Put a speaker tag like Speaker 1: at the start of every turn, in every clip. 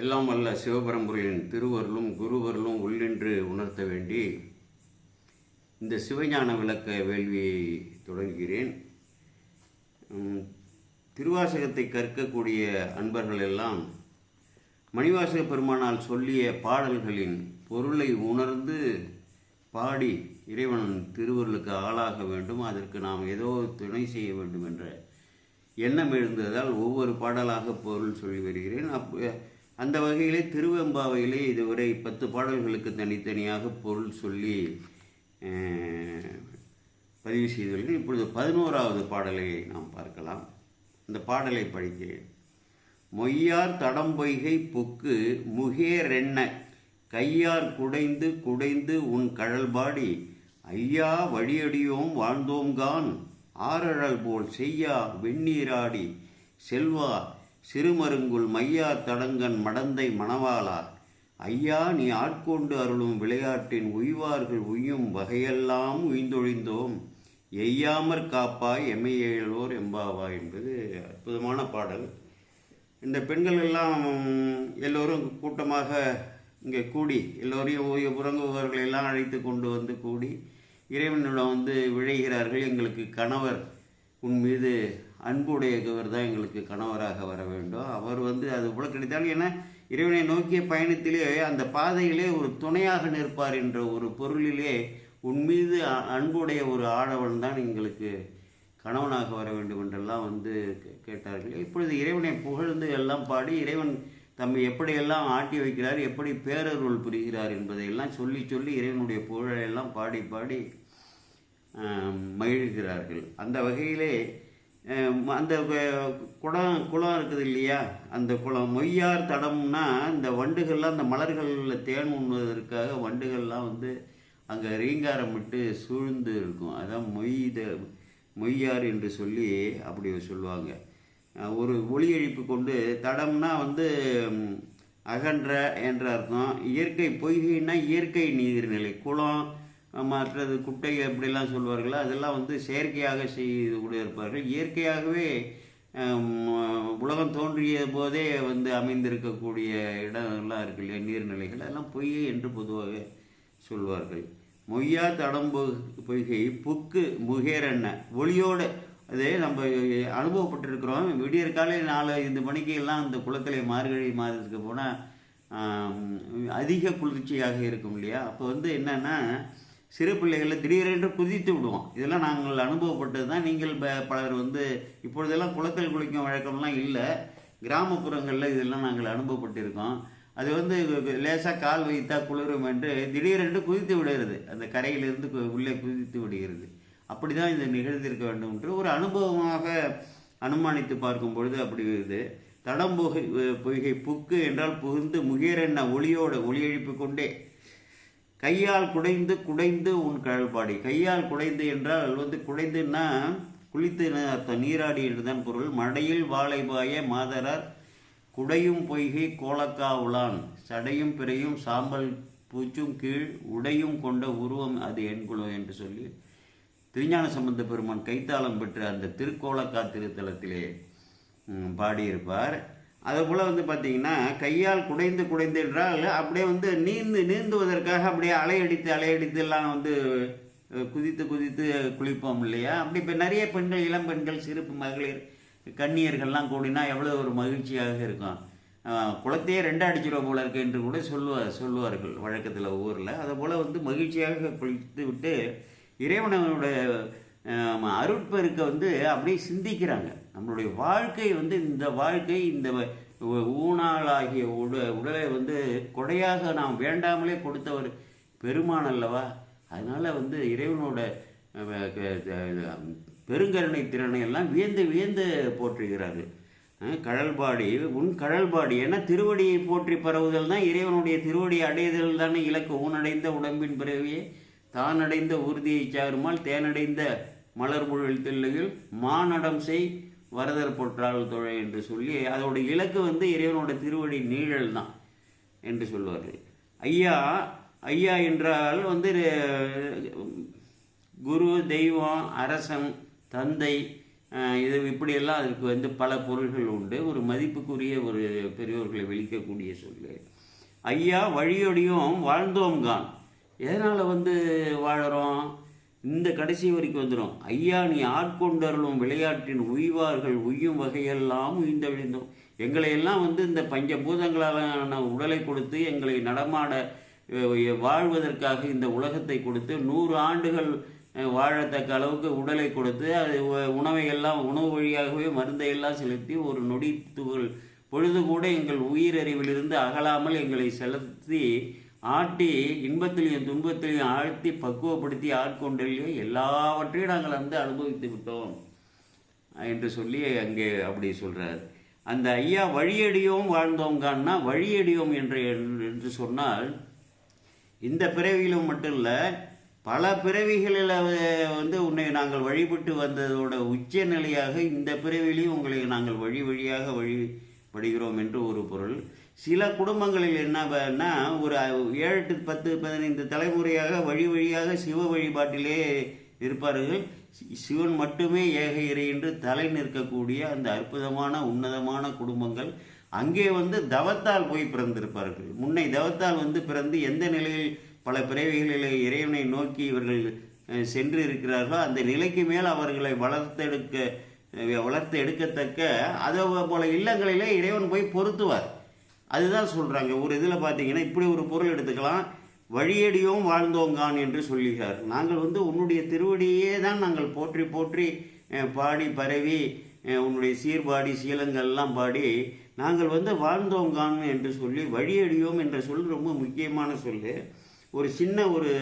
Speaker 1: எல்லாம் வல்ல சிவபரம்புரையின் திருவருளும் குருவருளும் உள்ளென்று உணர்த்த வேண்டி இந்த சிவஞான விளக்க வேள்வியை தொடங்குகிறேன். திருவாசகத்தை கற்கக்கூடிய அன்பர்கள் எல்லாம் மணிவாசக பெருமானால் சொல்லிய பாடல்களின் பொருளை உணர்ந்து பாடி இறைவன் திருவருளுக்கு ஆளாக வேண்டும். அதற்கு நாம் ஏதோ துணை செய்ய வேண்டும் என்ற எண்ணம் எழுந்ததால் ஒவ்வொரு பாடலாக பொருள் சொல்லி வருகிறேன். அப்போ அந்த வகையிலே திருவெம்பாவையிலே இதுவரை பத்து பாடல்களுக்கு தனித்தனியாக பொருள் சொல்லி பதிவு செய்துள்ளேன். இப்பொழுது பதினோராவது பாடலை நாம் பார்க்கலாம். இந்த பாடலை படிக்கிறேன் மொய்யார் தடம்பொய்கை பொக்கு முகேரென்ன கையார் குடைந்து குடைந்து உன் கழல்பாடி ஐயா வழியடியோம் வாழ்ந்தோம்கான் ஆரழல் போல் செய்யா வெந்நீராடி செல்வா சிறுமருங்குள் மையா தடங்கன் மடந்தை மணவாளா. ஐயா நீ ஆட்கொண்டு அருளும் விளையாட்டின் உய்வார்கள் உய்யும் வகையெல்லாம் உய்ந்தொழிந்தோம். எய்யாமற் காப்பாய் எம்மையேழோர் எம்பாவா என்பது அற்புதமான பாடல். இந்த பெண்கள் எல்லாம் எல்லோரும் கூட்டமாக இங்கே கூடி எல்லோரையும் ஓய்வு உறங்குபவர்களை எல்லாம் அழைத்து கொண்டு வந்து கூடி இறைவனிடம் வந்து விழைகிறார்கள். எங்களுக்கு கணவர் உன் மீது அன்புடையவர் தான் எங்களுக்கு கணவராக வர வேண்டும். அவர் வந்து அது போல கிடைத்தால் ஏன்னா இறைவனை நோக்கிய பயணத்திலே அந்த பாதையிலே ஒரு துணையாக நிற்பார் என்ற ஒரு பொருளிலே உன் மீது அன்புடைய ஒரு ஆடவன் தான் எங்களுக்கு கணவனாக வர வேண்டும் என்றெல்லாம் வந்து கே- கேட்டார்கள். இப்பொழுது இறைவனை புகழ்ந்து எல்லாம் பாடி இறைவன் தம்மை எப்படியெல்லாம் ஆட்டி வைக்கிறார் எப்படி பேரருள் புரிகிறார் என்பதையெல்லாம் சொல்லி சொல்லி இறைவனுடைய புகழையெல்லாம் பாடி பாடி மகிழ்கிறார்கள். அந்த வகையிலே அந்த குடம் குளம் குளம் இருக்குது இல்லையா? அந்த குளம். மொய்யார் தடம்னா இந்த வண்டுகள்லாம் அந்த மலர்களில் தேன் உண்ணுவதற்காக வண்டுகள்லாம் வந்து அங்கே ரீங்காரம் விட்டு சூழ்ந்து இருக்கும். அதான் மொய்த மொய்யார் என்று சொல்லி அப்படி சொல்லுவாங்க. ஒரு ஒளி எழுப்பு கொண்டு தடம்னா வந்து அகன்ற என்ற அர்த்தம். இயற்கை பொய்கைன்னா இயற்கை நீர்நிலை குளம் மற்றது குட்டை அப்படிலாம் சொல்வார்களோ? அதெல்லாம் வந்து செயற்கையாக செய்து கூட இருப்பார்கள் இயற்கையாகவே உலகம் தோன்றிய போதே வந்து அமைந்திருக்கக்கூடிய இடங்கள்லாம் இருக்கு இல்லையா? நீர்நிலைகள். அதெல்லாம் பொய்யை என்று பொதுவாக சொல்வார்கள். மொய்யா தடம்பு பொய்கை புக்கு முகேரண்ண ஒளியோடு. அதே நம்ம அனுபவப்பட்டிருக்கிறோம். விடியற் காலை நாலு ஐந்து மணிக்கு எல்லாம் அந்த குளத்திலே மார்கழி மாதத்துக்கு போனால் அதிக குளிர்ச்சியாக இருக்கும் இல்லையா? அப்போ வந்து என்னென்னா சிறு பிள்ளைகளில் திடீரென்று குதித்து விடுவோம். இதெல்லாம் நாங்கள் அனுபவப்பட்டது தான் நீங்கள் ப- பலர் வந்து இப்பொழுதெல்லாம் குளத்தில் குளிக்கும் வழக்கம்லாம் இல்லை. கிராமப்புறங்களில் இதெல்லாம் நாங்கள் அனுபவப்பட்டிருக்கோம். அது வந்து லேசாக கால் வைத்தா குளிரும் என்று திடீரென்று குதித்து விடுகிறது. அந்த கரையிலிருந்து உள்ளே குதித்து விடுகிறது. அப்படி தான் இது நிகழ்ந்திருக்க வேண்டும் என்று ஒரு அனுபவமாக அனுமானித்து பார்க்கும் பொழுது அப்படி இது தடம்புகை பொய்கை புக்கு என்றால் புகுந்து முகேரென்ன ஒளியோட ஒளி எழுப்பி கொண்டே கையால் குடைந்து குடைந்து உன் கழல்பாடி. கையால் குடைந்து என்றால் வந்து குடைந்துன்னா குளித்து அர்த்தம். நீராடி என்றுதான் பொருள். மடையில் வாழை பாய மாதரார் குடையும் பொய்கை கோலக்கா உலான் சடையும் பிறையும் சாம்பல் பூச்சும் கீழ் உடையும் கொண்ட உருவம் அது என்குலம் என்று சொல்லி திருஞான சம்பந்த பெருமான் கைத்தாளம் பெற்ற அந்த திருக்கோலக்கா திருத்தலத்திலே பாடியிருப்பார். அதை போல் வந்து பார்த்தீங்கன்னா கையால் குடைந்து குடைந்து என்றால் அப்படியே வந்து நீந்து நீந்துவதற்காக அப்படியே அலையடித்து அலையடித்து எல்லாம் வந்து குதித்து குதித்து குளிப்போம் இல்லையா? அப்படி இப்போ நிறைய பெண்கள் இளம் பெண்கள் சிறு மகளிர் கன்னியர்கள்லாம் கூடினா எவ்வளோ ஒரு மகிழ்ச்சியாக இருக்கும். குளத்தையே ரெண்டு அடிச்சிடும் போல இருக்கு என்று கூட சொல்லுவார் சொல்லுவார்கள் வழக்கத்தில் ஊரில் அதுபோல் வந்து மகிழ்ச்சியாக குளித்து விட்டு இறைவனோட ஆம், அருட்பெருக்க வந்து அப்படியே சிந்திக்கிறாங்க. நம்மளுடைய வாழ்க்கை வந்து இந்த வாழ்க்கை இந்த ஊனாளாகிய உட உடலை வந்து கொடையாக நாம் வேண்டாமலே கொடுத்தவர் பெருமான் அல்லவா? அதனால் வந்து இறைவனோட பெருங்கருணை திறனை எல்லாம் வியந்து வியந்து போற்றுகிறாரு கடல்பாடி உன் கடல்பாடி ஏன்னா திருவடியை போற்றி பரவுதல் தான் இறைவனுடைய திருவடி அடைதல் தானே இலக்கு. ஊனடைந்த உடம்பின் பிறவியே தான் அடைந்த உறுதியை சாருமால் தேனடைந்த மலர் முழு தில்லையில் மானடம் செய் வரதர் பொற்றால் தொழை என்று சொல்லி அதோட இலக்கு வந்து இறைவனோட திருவடி நீழல் தான் என்று சொல்வார் ஐயா ஐயா என்றால் வந்து குரு தெய்வம் அரசன் தந்தை இது இப்படியெல்லாம் அதுக்கு வந்து பல பொருள்கள் உண்டு. ஒரு மதிப்புக்குரிய ஒரு பெரியோர்களை விழிக்கக்கூடிய சொல்லு. ஐயா வழியொடியும் வாழ்ந்தோம்கான் எதனால் வந்து வாழறோம்? இந்த கடைசி வரைக்கும் வந்துடும் ஐயா நீ ஆட்கொண்டருளும் விளையாட்டின் உய்வார்கள் உய்யும் வகையெல்லாம் உய்ந்தழிந்தோம். எங்களை எல்லாம் வந்து இந்த பஞ்சபூதங்களான உடலை கொடுத்து எங்களை நடமாட வாழ்வதற்காக இந்த உலகத்தை கொடுத்து நூறு ஆண்டுகள் வாழத்தக்க அளவுக்கு உடலை கொடுத்து அது உணவை எல்லாம் உணவு வழியாகவே மருந்தை எல்லாம் செலுத்தி ஒரு நொடி துகள் பொழுது கூட எங்கள் உயிரறிவிலிருந்து அகலாமல் எங்களை செலுத்தி ஆட்டி இன்பத்திலையும் துன்பத்திலையும் ஆழ்த்தி பக்குவப்படுத்தி ஆட்கொண்டிலையும் எல்லாவற்றையும் நாங்கள் வந்து அனுபவித்து விட்டோம் என்று சொல்லி அங்கே அப்படி சொல்கிறார் அந்த ஐயா வழியடியோம் வாழ்ந்தோங்கான்னா வழியடியோம் என்று என்று சொன்னால் இந்த பிறவியிலும் மட்டும் இல்லை பல பிறவிகளில் வந்து உன்னை நாங்கள் வழிபட்டு வந்ததோட உச்ச நிலையாக இந்த பிறவிலையும் உங்களை நாங்கள் வழி வழியாக வழிபடுகிறோம் என்று ஒரு பொருள். சில குடும்பங்களில் என்னன்னா ஒரு ஏழு எட்டு பத்து பதினைந்து தலைமுறையாக வழி வழியாக சிவ வழிபாட்டிலே இருப்பார்கள். சி- சிவன் மட்டுமே ஏக இறை என்று தலை நிற்கக்கூடிய அந்த அற்புதமான உன்னதமான குடும்பங்கள். அங்கே வந்து தவத்தால் போய் பிறந்திருப்பார்கள். முன்னை தவத்தால் வந்து பிறந்து எந்த நிலையில் பல பிறவிகளில் இறைவனை நோக்கி இவர்கள் சென்று இருக்கிறார்களோ அந்த நிலைக்கு மேல் அவர்களை வளர்த்தெடுக்க வளர்த்து எடுக்கத்தக்க அதே போல இல்லங்களிலே இறைவன் போய் பொருத்துவார். அதுதான் சொல்கிறாங்க ஒரு இதில் பார்த்தீங்கன்னா இப்படி ஒரு பொருள் எடுத்துக்கலாம். வழியடியும் வாழ்ந்தோங்கான் என்று சொல்லுகிறார். நாங்கள் வந்து உன்னுடைய திருவடியே தான் நாங்கள் போற்றி போற்றி பாடி பரவி உன்னுடைய சீர்பாடி சீலங்கள்லாம் பாடி நாங்கள் வந்து வாழ்ந்தோங்கான் என்று சொல்லி வழியடியோம் என்ற சொல் ரொம்ப முக்கியமான சொல்லு. ஒரு சின்ன ஒரு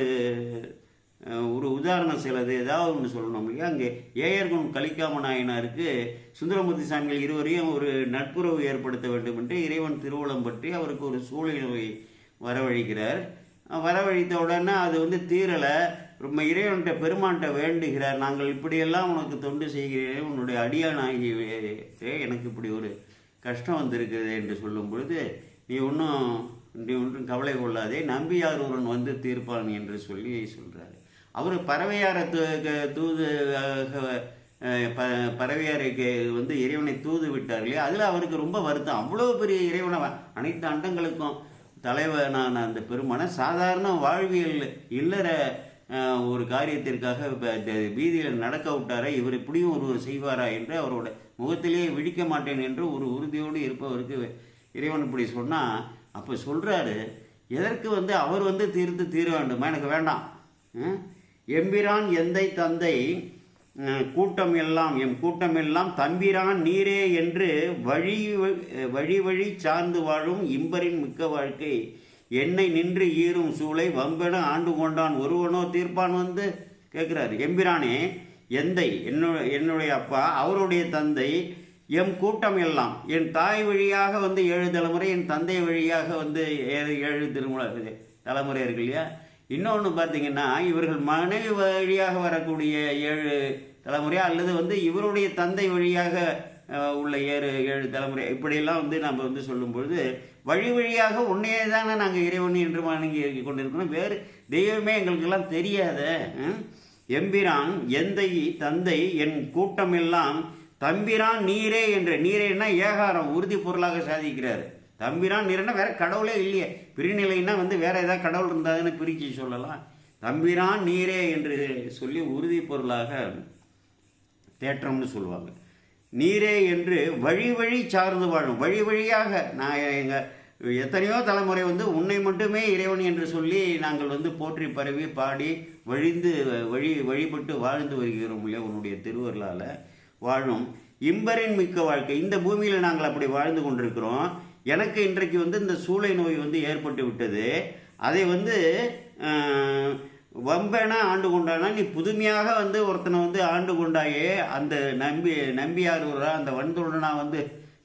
Speaker 1: ஒரு உதாரணம் சிலது. ஏதாவது ஒன்று சொல்லணும் இல்லையா அங்கே ஏயர்குணம் கலிக்காம நாயனாருக்கு சுந்தரமூர்த்தி சாமிகள் இருவரையும் ஒரு நட்புறவு ஏற்படுத்த வேண்டும் என்று இறைவன் திருவுளம் பற்றி அவருக்கு ஒரு சூழ்நிலை வரவழைக்கிறார். அஹ் வரவழைத்த உடனே அது வந்து தீரலை. ரொம்ப இறைவன்கிட்ட பெருமான்கிட்ட வேண்டுகிறார். நாங்கள் இப்படியெல்லாம் உனக்கு தொண்டு செய்கிறேன். உன்னுடைய அடியானாகி எனக்கு இப்படி ஒரு கஷ்டம் வந்திருக்கிறது என்று சொல்லும் பொழுது நீ ஒன்றும் நீ ஒன்றும் கவலை கொள்ளாதே. நம்பியார் ஒருவன் வந்து தீர்ப்பான் என்று சொல்லி சொல்கிறார் அவர் பறவையார தூ- தூது ப- பறவையாருக்கு வந்து இறைவனை தூது விட்டார் இல்லையா? அதில் அவருக்கு ரொம்ப வருத்தம். அவ்வளோ பெரிய இறைவனை அனைத்து அண்டங்களுக்கும் தலைவனான அந்த பெருமான சாதாரண வாழ்வியல் இல்லற ஒரு காரியத்திற்காக இந்த வீதியில் நடக்க விட்டாரா இவர் இப்படியும் ஒருவர் செய்வாரா என்று அவரோட முகத்திலேயே விழிக்க மாட்டேன் என்று ஒரு உறுதியோடு இருப்பவருக்கு இறைவன் இப்படி சொன்னால் அப்போ சொல்கிறாரு எதற்கு வந்து அவர் வந்து தீர்த்து தீர வேண்டுமா? எனக்கு வேண்டாம். எம்பிரான் எந்தை தந்தை கூட்டம் எல்லாம் எம் கூட்டம் எல்லாம் தம்பிரான் நீரே என்று வழி வழி வழி சார்ந்து வாழும் இம்பரின் மிக்க வாழ்க்கை. என்னை நின்று ஈரும் சூளை வம்பென ஆண்டு கொண்டான் ஒருவனோ தீர்ப்பான் வந்து கேட்குறாரு. எம்பிரானே எந்தை என்னுடைய என்னுடைய அப்பா அவருடைய தந்தை எம் கூட்டம் எல்லாம் என் தாய் வழியாக வந்து ஏழு தலைமுறை என் தந்தை வழியாக வந்து ஏழு ஏழு திருமுறை தலைமுறை இருக்கு இல்லையா? இன்னொன்று பார்த்தீங்கன்னா இவர்கள் மனைவி வழியாக வரக்கூடிய ஏழு தலைமுறை அல்லது வந்து இவருடைய தந்தை வழியாக உள்ள ஏழு ஏழு தலைமுறை இப்படியெல்லாம் வந்து நம்ம வந்து சொல்லும்பொழுது வழி வழியாக உன்னையே தானே நாங்கள் இறைவன் என்று வணங்கி கொண்டிருக்கிறோம். வேறு தெய்வமே எங்களுக்கெல்லாம் தெரியாத எம்பிரான் எந்தை தந்தை என் கூட்டம் எல்லாம் தம்பிரான் நீரே என்ற நீரேன்னா ஏகாரம் உறுதி பொருளாக சாதிக்கிறார். தம்பிரான் நீரேன்னா வேற கடவுளே இல்லையே. பிரிநிலைன்னா வந்து வேற ஏதாவது கடவுள் இருந்தாதுன்னு பிரிச்சு சொல்லலாம். தம்பிரான் நீரே என்று சொல்லி உறுதி பொருளாக தேற்றம்னு சொல்லுவாங்க. நீரே என்று வழி வழி சார்ந்து வாழும். வழி வழியாக நான் எங்கள் எத்தனையோ தலைமுறை வந்து உன்னை மட்டுமே இறைவன் என்று சொல்லி நாங்கள் வந்து போற்றி பரவி பாடி வழிந்து வழி வழிபட்டு வாழ்ந்து வருகிறோம் இல்லையா உன்னுடைய திருவருளால். வாழும் இம்பரின் மிக்க வாழ்க்கை. இந்த பூமியில் நாங்கள் அப்படி வாழ்ந்து கொண்டிருக்கிறோம். எனக்கு இன்றைக்கு வந்து இந்த சூளை நோய் வந்து ஏற்பட்டு விட்டது. அதை வந்து வம்பேனா ஆண்டு கொண்டானா நீ புதுமையாக வந்து ஒருத்தனை வந்து ஆண்டு கொண்டாயே அந்த நம்பி நம்பியார் ஒரு அந்த வன்தொடனா வந்து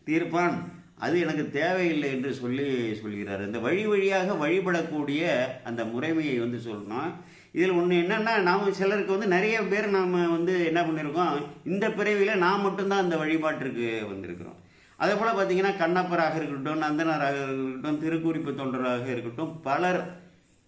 Speaker 1: தீர்ப்பான். அது எனக்கு தேவையில்லை என்று சொல்லி சொல்கிறார். இந்த வழி வழியாக வழிபடக்கூடிய அந்த முறைமையை வந்து சொல்லணும். இதில் ஒன்று என்னென்னா நாம் சிலருக்கு வந்து நிறைய பேர் நாம் வந்து என்ன பண்ணியிருக்கோம் இந்த பிறவியில் நான் மட்டும்தான் அந்த வழிபாட்டிற்கு வந்திருக்கிறோம். அதே போல் பார்த்தீங்கன்னா கண்ணப்பராக இருக்கட்டும் நந்தனராக இருக்கட்டும் திருக்குறிப்பு தொண்டராக இருக்கட்டும் பலர்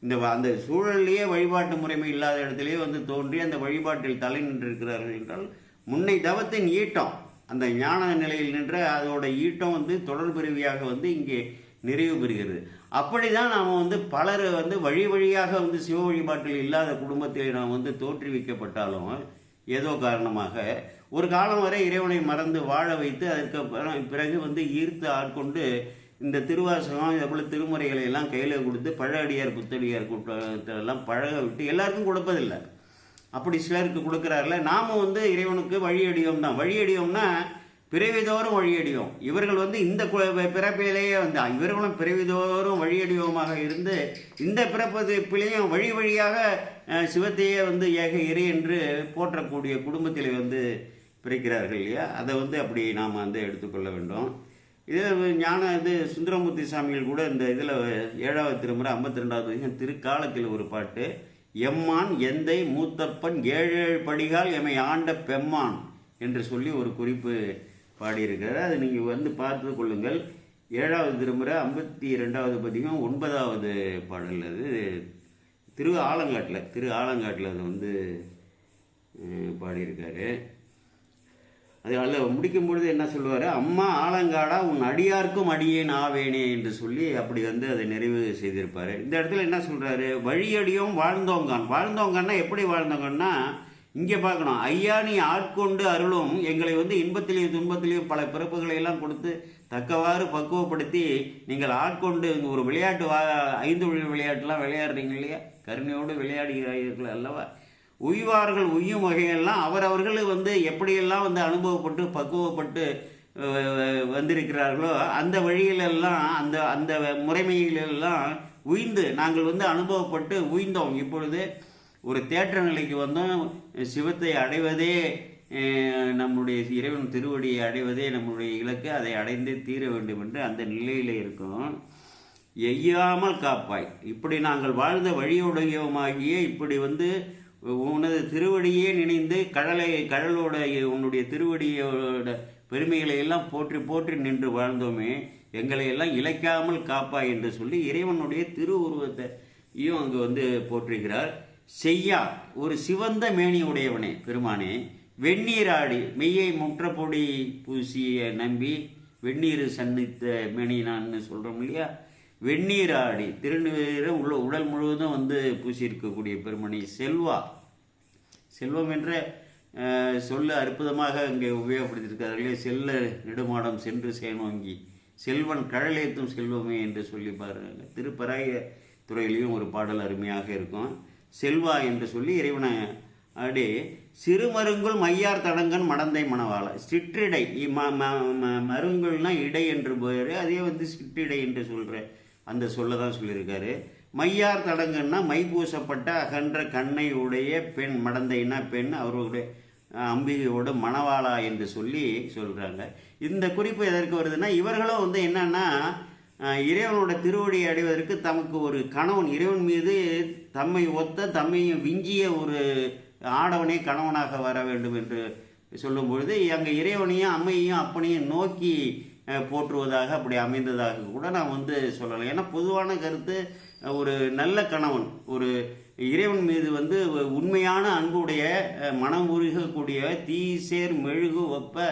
Speaker 1: இந்த அந்த சூழல்லையே வழிபாட்டு முறைமை இல்லாத இடத்துலையே வந்து தோன்றி அந்த வழிபாட்டில் தலை நின்றிருக்கிறார்கள் என்றால் முன்னை தவத்தின் ஈட்டம் அந்த ஞான நிலையில் நின்ற அதோட ஈட்டம் வந்து தொடர்பிறவியாக வந்து இங்கே நிறைவு பெறுகிறது. அப்படிதான் நாம் வந்து பலர் வந்து வழி வழியாக வந்து சிவ வழிபாட்டில் இல்லாத குடும்பத்தில் நாம் வந்து தோற்றுவிக்கப்பட்டாலும் ஏதோ காரணமாக ஒரு காலம் வரை இறைவனை மறந்து வாழ வைத்து அதற்கு பிறகு வந்து ஈர்த்து ஆட்கொண்டு இந்த திருவாசகம் இதே போல திருமுறைகளை எல்லாம் கையில் கொடுத்து பழடியார் புத்தடியார் கூட்டத்தெல்லாம் பழக விட்டு எல்லாருக்கும் கொடுப்பதில்லை. அப்படி சிலருக்கு கொடுக்குறாருல நாம் வந்து இறைவனுக்கு வழியடியோம் தான். வழியடியோம்னா பிறவிதோறும் வழியடியோம். இவர்கள் வந்து இந்த கு- பிறப்பிலேயே வந்து இவர்களும் பிறவிதோறும் வழியடியோமாக இருந்து இந்த பிறப்பிலையும் வழி வழியாக சிவத்தையே வந்து ஏக இறை என்று போற்றக்கூடிய குடும்பத்திலே வந்து பிறக்கிறார்கள் இல்லையா? அதை வந்து அப்படி நாம் வந்து எடுத்துக்கொள்ள வேண்டும். இதே ஞான இது சுந்தரமூர்த்தி சாமிகள் கூட இந்த இதில் ஏழாவது திருமுறை ஐம்பத்தி ரெண்டாவது திருக்காலத்தில் ஒரு பாட்டு எம்மான் எந்தை மூத்தப்பன் ஏழு ஏழு படிகால் எமை ஆண்ட பெம்மான் என்று சொல்லி ஒரு குறிப்பு பாடியிருக்கிறார். அது நீங்கள் வந்து பார்த்து கொள்ளுங்கள். ஏழாவது திருமுறை ஐம்பத்தி ரெண்டாவது பதிகம் ஒன்பதாவது பாடல். அது திரு ஆலங்காட்டில் திரு ஆலங்காட்டில் அது வந்து பாடியிருக்காரு. அது அல்ல முடிக்கும் பொழுது என்ன சொல்லுவார்? அம்மா ஆலங்காடா உன் அடியார்க்கும் அடியேன் ஆவேனே என்று சொல்லி அப்படி வந்து அதை நிறைவு செய்திருப்பார். இந்த இடத்துல என்ன சொல்கிறாரு வழியடியும் வாழ்ந்தோங்கான். வாழ்ந்தோங்கன்னா எப்படி வாழ்ந்தோங்கன்னா இங்கே பார்க்கணும். ஐயா நீ ஆட்கொண்டு அருளும். எங்களை வந்து இன்பத்திலையும் துன்பத்திலையும் பல பிறப்புகளை எல்லாம் கொடுத்து தக்கவாறு பக்குவப்படுத்தி நீங்கள் ஆட்கொண்டு ஒரு விளையாட்டு வா ஐந்து விளையாட்டுலாம் விளையாடுறீங்க இல்லையா? கருணையோடு விளையாடுகிறார்கள் அல்லவா? உய்வார்கள் உய்யும் வகையெல்லாம் அவரவர்கள் வந்து எப்படியெல்லாம் வந்து அனுபவப்பட்டு பக்குவப்பட்டு வந்திருக்கிறார்களோ அந்த வழியிலெல்லாம் அந்த அந்த முறைமையிலெல்லாம் உய்ந்து நாங்கள் வந்து அனுபவப்பட்டு உய்ந்தோம். இப்பொழுது ஒரு தேற்ற நிலைக்கு வந்தோம். சிவத்தை அடைவதே நம்முடைய இறைவன் திருவடியை அடைவதே நம்முடைய இலக்கு. அதை அடைந்தே தீர வேண்டும் என்று அந்த நிலையில் இருக்கும். எய்யாமல் காப்பாய். இப்படி நாங்கள் வாழ்ந்த வழியுடையவமாகிய இப்படி வந்து உனது திருவடியே நினைந்து கடலை கடலோட உன்னுடைய திருவடியோட பெருமைகளை எல்லாம் போற்றி போற்றி நின்று வாழ்ந்தோமே எங்களை எல்லாம் இழைக்காமல் காப்பாய் என்று சொல்லி இறைவனுடைய திருவுருவத்தையும் அங்கு வந்து போற்றுகிறார். செய்யா ஒரு சிவந்த மேனி உடையவனே பெருமானே வெந்நீராடி மெய்யை முற்றப்பொடி பூசியை பூசிய நம்பி வெந்நீர் சன்னித்த மேனி நான் சொல்கிறோம் இல்லையா? வெந்நீராடி. திருநீரை உள்ள உடல் முழுவதும் வந்து பூசியிருக்கக்கூடிய பெருமணி செல்வா. செல்வம் என்ற சொல்ல அற்புதமாக இங்கே உபயோகப்படுத்தியிருக்கிறார்களே. செல்ல நெடுமாடம் சென்று சேனோங்கி செல்வன் கழலேத்தும் செல்வமே என்று சொல்லி பாருங்க. திருப்பராய துறையிலையும் ஒரு பாடல் அருமையாக இருக்கும். செல்வா என்று சொல்லி இறைவனை அடி சிறுமருங்குள் மையார் தடங்கன் மடந்தை மணவாள. சிற்றிடை இ- ம- ம- ம- மருங்குள்னா இடை என்று போயிரு அதே வந்து சிற்றிடை என்று சொல்கிறேன் அந்த சொல்ல தான் சொல்லியிருக்காரு. மையார் தடங்கன்னா மை பூசப்பட்ட அகன்ற கண்ணை உடைய பெண் மடந்தைனா பெண் அவர்களுடைய அம்பிகையோட மணவாளா என்று சொல்லி சொல்கிறாங்க இந்த குறிப்பு எதற்கு வருதுன்னா இவர்களும் வந்து என்னன்னா இறைவனோட திருவடியை அடைவதற்கு தமக்கு ஒரு கணவன் இறைவன் மீது தம்மை ஒத்த தம்மையும் விஞ்சிய ஒரு ஆடவனே கணவனாக வர வேண்டும் என்று சொல்லும் பொழுது அங்கே இறைவனையும் அம்மையையும் அப்பனையும் நோக்கி போற்றுவதாக அப்படி அமைந்ததாக கூட நான் வந்து சொல்லலாம். ஏன்னா பொதுவான கருத்து ஒரு நல்ல கணவன் ஒரு இறைவன் மீது வந்து உண்மையான அன்புடைய மனம் உருகக்கூடிய தீ சேர் மெழுகு வெப்ப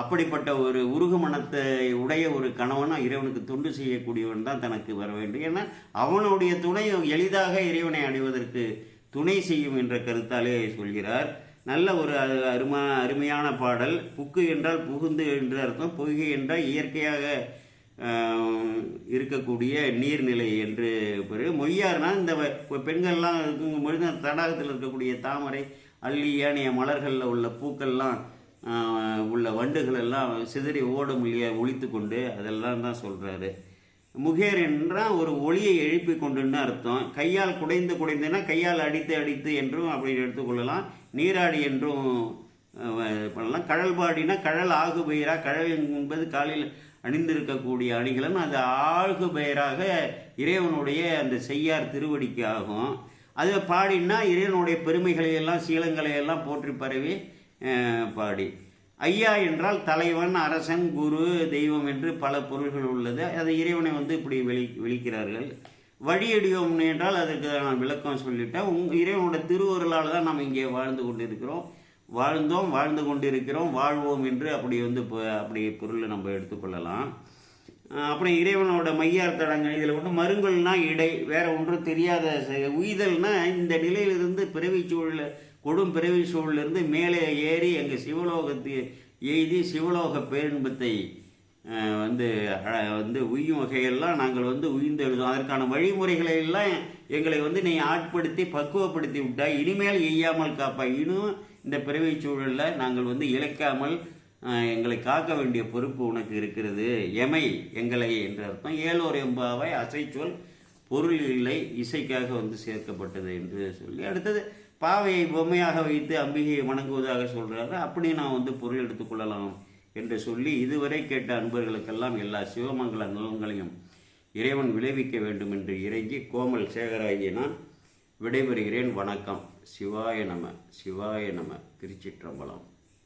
Speaker 1: அப்படிப்பட்ட ஒரு உருகு மனத்தை உடைய ஒரு கணவனாக இறைவனுக்கு தொண்டு செய்யக்கூடியவன் தான் தனக்கு வர வேண்டும். ஏன்னா அவனுடைய துணை எளிதாக இறைவனை அடைவதற்கு துணை செய்யும் என்ற கருத்தாலே சொல்கிறார். நல்ல ஒரு அருமா அருமையான பாடல். புக்கு என்றால் புகுந்து என்று அர்த்தம். பொய்கை என்றால் இயற்கையாக இருக்கக்கூடிய நீர்நிலை என்று பிறகு மொய்யார்னா இந்த பெண்கள்லாம் இருக்கும் அந்த தடாகத்தில் இருக்கக்கூடிய தாமரை அள்ளி ஏனைய மலர்களில் உள்ள பூக்கள்லாம் உள்ள வண்டுகள் எல்லாம் சிதறி ஓடும் இல்லையா ஒழித்து கொண்டு அதெல்லாம் தான் சொல்கிறாரு முகேர் என்றால் ஒரு ஒளியை எழுப்பி கொண்டுன்னு அர்த்தம். கையால் குடைந்து குடைந்துன்னா கையால் அடித்து அடித்து என்றும் அப்படி எடுத்துக்கொள்ளலாம் நீராடி என்றும் பண்ணலாம். கடல் பாடினா கழல் ஆகு பெயரா கழல் என்பது காலில் அணிந்திருக்கக்கூடிய அணிகளும் அது ஆகு பெயராக இறைவனுடைய அந்த செய்யார் திருவடிக்கு ஆகும். அது பாடினா இறைவனுடைய பெருமைகளை எல்லாம் சீலங்களை எல்லாம் போற்றி பரவி பாடி. ஐயா என்றால் தலைவன் அரசன் குரு தெய்வம் என்று பல பொருள்கள் உள்ளது. அது இறைவனை வந்து இப்படி வெளி வெளிக்கிறார்கள். வழியடியோம் என்றால் அதற்கு நான் விளக்கம் சொல்லிட்டேன். உங் இறைவனோட திருவருளால் தான் நாம் இங்கே வாழ்ந்து கொண்டிருக்கிறோம். வாழ்ந்தோம் வாழ்ந்து கொண்டிருக்கிறோம் வாழ்வோம் என்று அப்படி வந்து இப்போ அப்படி பொருளை நம்ம எடுத்துக்கொள்ளலாம் அப்புறம் இறைவனோட தடங்கள் இதில் ஒன்று மருங்கல்னா இடை வேற ஒன்றும் தெரியாத உய்தல்னா இந்த நிலையிலிருந்து பிறவி சூழல் கொடும் பிறவி சூழலிருந்து மேலே ஏறி எங்கள் சிவலோகத்தை எய்தி சிவலோக பேரின்பத்தை வந்து வந்து உய்யும் வகையெல்லாம் நாங்கள் வந்து உயிர்ந்து எழுதும் அதற்கான வழிமுறைகளை எல்லாம் எங்களை வந்து நீ ஆட்படுத்தி பக்குவப்படுத்தி விட்டாய். இனிமேல் எய்யாமல் காப்பாய். இன்னும் இந்த பிறவி சூழலில் நாங்கள் வந்து இழைக்காமல் எங்களை காக்க வேண்டிய பொறுப்பு உனக்கு இருக்கிறது. எமை எங்களை என்ற அர்த்தம். ஏழோர் எம்பாவை அசைச்சொல் பொருள் இல்லை இசைக்காக வந்து சேர்க்கப்பட்டது என்று சொல்லி அடுத்தது பாவையை பொம்மையாக வைத்து அம்பிகையை வணங்குவதாக சொல்கிறாரு அப்படி நான் வந்து பொருள் எடுத்துக்கொள்ளலாம் என்று சொல்லி இதுவரை கேட்ட அன்பர்களுக்கெல்லாம் எல்லா சிவமங்கல நலன்களையும் இறைவன் விளைவிக்க வேண்டும் என்று இறங்கி கோமல் சேகராகிய நான் விடைபெறுகிறேன். வணக்கம். சிவாய நம சிவாய நம திருச்சிற்றம்பலம்.